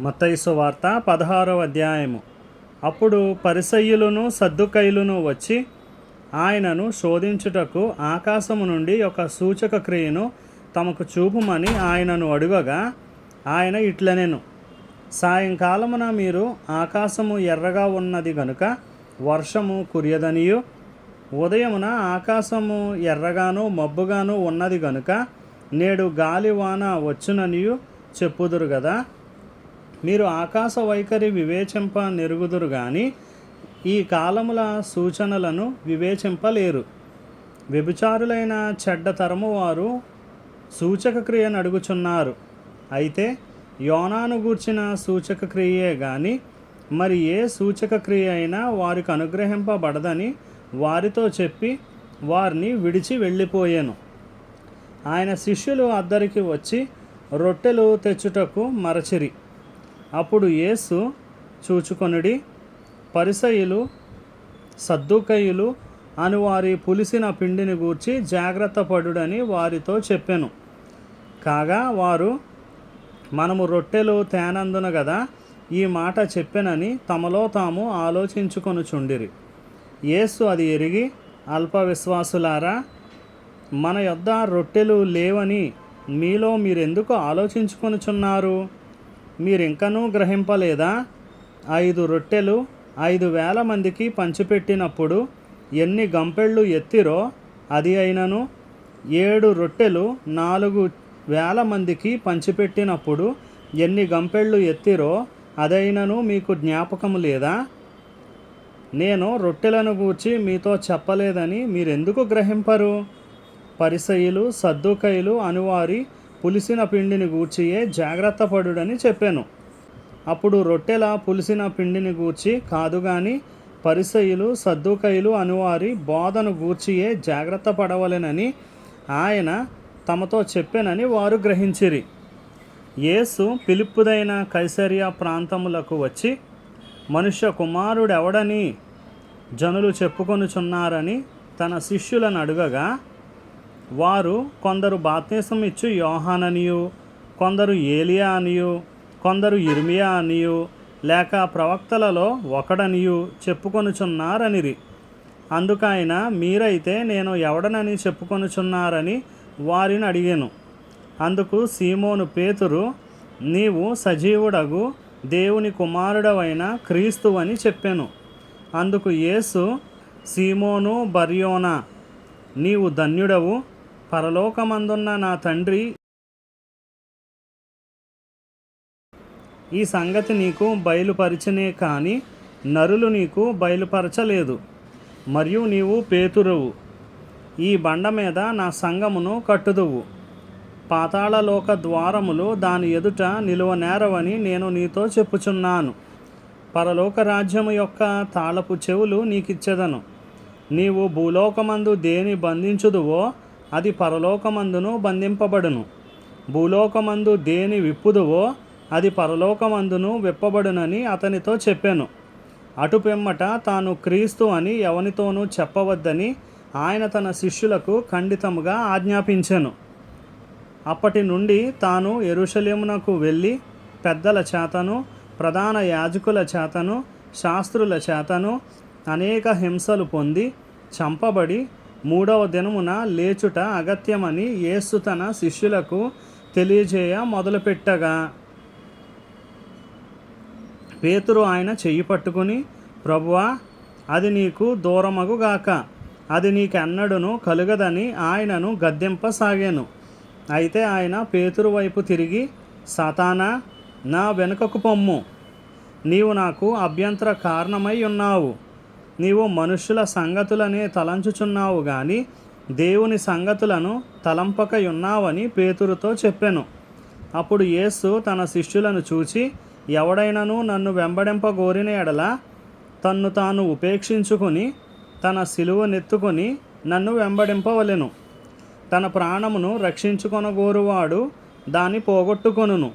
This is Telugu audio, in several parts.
మతైసు వార్త పదహారవ అధ్యాయము. అప్పుడు పరిసయ్యులను సర్దుకైలును వచ్చి ఆయనను శోధించుటకు ఆకాశము నుండి ఒక సూచక క్రియను తమకు చూపుమని ఆయనను అడుగగా ఆయన ఇట్లనెను. సాయంకాలమున మీరు ఆకాశము ఎర్రగా ఉన్నది గనుక వర్షము కురియదనియు. ఉదయమున ఆకాశము ఎర్రగాను మబ్బుగాను ఉన్నది గనుక నేడు గాలివాన వచ్చుననియు చెప్పుదురు కదా మీరు ఆకాశ వైఖరి వివేచింప నెరుగుదురు కానీ ఈ కాలముల సూచనలను వివేచింపలేరు. వ్యభిచారులైన చెడ్డ తరము వారు సూచక క్రియను అడుగుచున్నారు అయితే యోనాను గూర్చిన సూచక క్రియే కానీ మరి ఏ సూచక క్రియ అయినా వారికి అనుగ్రహింపబడదని వారితో చెప్పి వారిని విడిచి వెళ్ళిపోయాను. ఆయన శిష్యులు అద్దరికి వచ్చి రొట్టెలు తెచ్చుటకు మరచిరి. అప్పుడు యేసు చూచుకొనుడి పరిసయులు సద్దుకయులు అని వారి పులిసిన పిండిని గూర్చి జాగ్రత్త పడుడని వారితో చెప్పాను. కాగా వారు మనము రొట్టెలు తేనందున గదా ఈ మాట చెప్పెనని తమలో తాము ఆలోచించుకొనుచుండిరి. యేసు అది ఎరిగి అల్ప విశ్వాసులారా మన యొద్ద రొట్టెలు లేవని మీలో మీరెందుకు ఆలోచించుకొనుచున్నారు? మీరింకనూ గ్రహింపలేదా? ఐదు రొట్టెలు ఐదు వేల మందికి పంచిపెట్టినప్పుడు ఎన్ని గంపెళ్ళు ఎత్తిరో అది అయినను ఏడు రొట్టెలు నాలుగు వేల మందికి పంచిపెట్టినప్పుడు ఎన్ని గంపెళ్ళు ఎత్తిరో అదైనను మీకు జ్ఞాపకము లేదా? నేను రొట్టెలను గూర్చి మీతో చెప్పలేదని మీరెందుకు గ్రహింపరు? పరిసయులు సద్దుకైలు అనువారి పులిసిన పిండిని గూర్చియే జాగ్రత్త పడుడని చెప్పాను. అప్పుడు రొట్టెల పులిసిన పిండిని గూర్చి కాదు గాని పరిసయులు సద్దుకైలు అనువారి బోధను గూర్చియే జాగ్రత్త పడవలెనని ఆయన తమతో చెప్పానని వారు గ్రహించిరి. యేసు పిలుపుదైన కైసరియా ప్రాంతములకు వచ్చి మనుష్య కుమారుడెవడని జనులు చెప్పుకొనుచున్నారని తన శిష్యులను అడుగగా వారు కొందరు బాప్తీసం ఇచ్చు యోహాననియు కొందరు ఏలియా అనియు కొందరు ఇర్మియా అనియు లేక ప్రవక్తలలో ఒకడనియు చెప్పుకొనుచున్నారనిరి. అందుకైన మీరైతే నేను ఎవడనని చెప్పుకొనుచున్నారని వారిని అడిగాను. అందుకు సీమోను పేతురు నీవు సజీవుడగు దేవుని కుమారుడవైన క్రీస్తువని చెప్పాను. అందుకు యేసు సీమోను బర్యోనా నీవు ధన్యుడవు పరలోకమందున్న నా తండ్రి ఈ సంగతి నీకు బయలుపరిచనే కానీ నరులు నీకు బయలుపరచలేదు. మరియు నీవు పేతురువు. ఈ బండ మీద నా సంగమును కట్టుదువు. పాతాళలోక ద్వారములు దాని ఎదుట నిలువనేరవని నేను నీతో చెప్పుచున్నాను. పరలోక రాజ్యము యొక్క తాళపు చెవులు నీకిచ్చెదను. నీవు భూలోకమందు దేని బంధించుదువో అది పరలోకమందును బంధింపబడును. భూలోకమందు దేని విప్పుదువో అది పరలోకమందును విప్పబడునని అతనితో చెప్పాను. అటు పెమ్మట తాను క్రీస్తు అని ఎవనితోనూ చెప్పవద్దని ఆయన తన శిష్యులకు ఖండితముగా ఆజ్ఞాపించెను. అప్పటి నుండి తాను ఎరుషలేమునకు వెళ్ళి పెద్దల చేతను ప్రధాన యాజకుల చేతను శాస్త్రుల చేతను అనేక హింసలు పొంది చంపబడి మూడవ దినమున లేచుట అగత్యమని యేసు తన శిష్యులకు తెలియజేయ మొదలుపెట్టగా. పేతురు ఆయన చెయ్యి పట్టుకుని ప్రభువా అది నీకు దూరమగుగాక అది నీకెన్నడును కలుగదని ఆయనను గద్దెంపసాగాను. అయితే ఆయన పేతురు వైపు తిరిగి సతానా నా వెనుకకు పొమ్ము. నీవు నాకు అభ్యంతర కారణమై ఉన్నావు. నీవు మనుష్యుల సంగతులనే తలంచుచున్నావు గాని దేవుని సంగతులను తలంపకయున్నావని పేతురుతో చెప్పెను. అప్పుడు యేసు తన శిష్యులను చూచి ఎవడైనను నన్ను వెంబడింపగోరిన ఎడల తన్ను తాను ఉపేక్షించుకుని తన సిలువనెత్తుకొని నన్ను వెంబడింపవలెను. తన ప్రాణమును రక్షించుకొనగోరువాడు దాన్ని పోగొట్టుకొనును.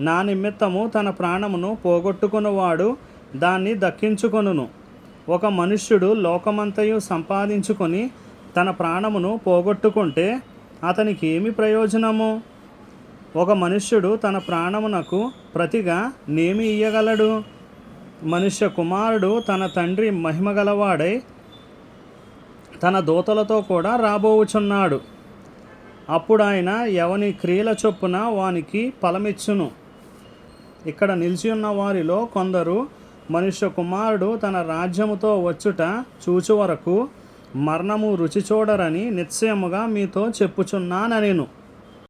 నా నిమిత్తము తన ప్రాణమును పోగొట్టుకున్నవాడు దాన్ని దక్కించుకొనును. ఒక మనుష్యుడు లోకమంతయు సంపాదించుకొని తన ప్రాణమును పోగొట్టుకుంటే అతనికి ఏమి ప్రయోజనము? ఒక మనుష్యుడు తన ప్రాణమునకు ప్రతిగా నేమి ఇయ్యగలడు? మనుష్య కుమారుడు తన తండ్రి మహిమగలవాడై తన దూతలతో కూడా రాబోవుచున్నాడు అప్పుడు ఆయన ఎవని క్రియల చొప్పున వానికి ఫలమిచ్చును? ఇక్కడ నిలిచి ఉన్న వారిలో కొందరు మనుష్య కుమారుడు తన రాజ్యముతో వచ్చుట చూచు వరకు మరణము రుచి చూడరని నిశ్చయముగా మీతో చెప్పుచున్నానెను